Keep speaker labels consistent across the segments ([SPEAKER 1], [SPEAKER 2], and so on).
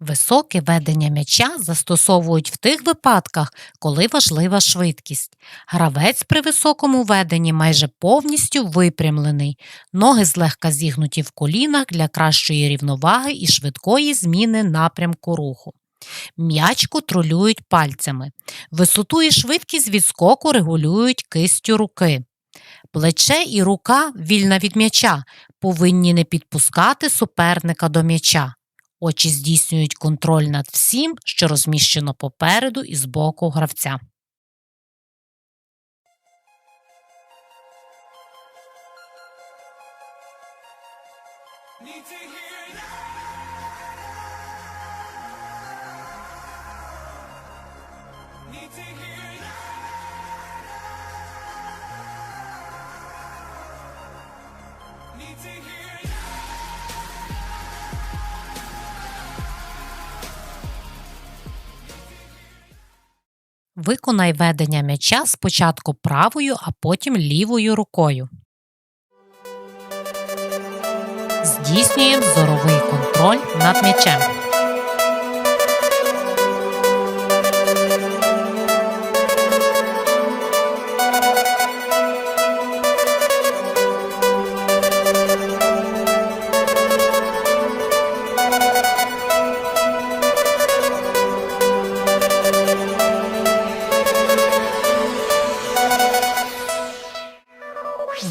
[SPEAKER 1] Високе ведення м'яча застосовують в тих випадках, коли важлива швидкість. Гравець при високому веденні майже повністю випрямлений, ноги злегка зігнуті в колінах для кращої рівноваги і швидкої зміни напрямку руху. М'яч контролюють пальцями. Висоту і швидкість відскоку регулюють кистю руки. Плече і рука, вільна від м'яча, повинні не підпускати суперника до м'яча. Очі здійснюють контроль над всім, що розміщено попереду і збоку гравця.
[SPEAKER 2] Need to hear
[SPEAKER 1] Виконай ведення м'яча спочатку правою, а потім лівою рукою. Здійснюємо зоровий контроль над м'ячем.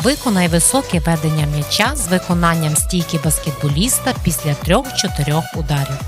[SPEAKER 1] Виконай високе ведення м'яча з виконанням стійки баскетболіста після 3-4 ударів.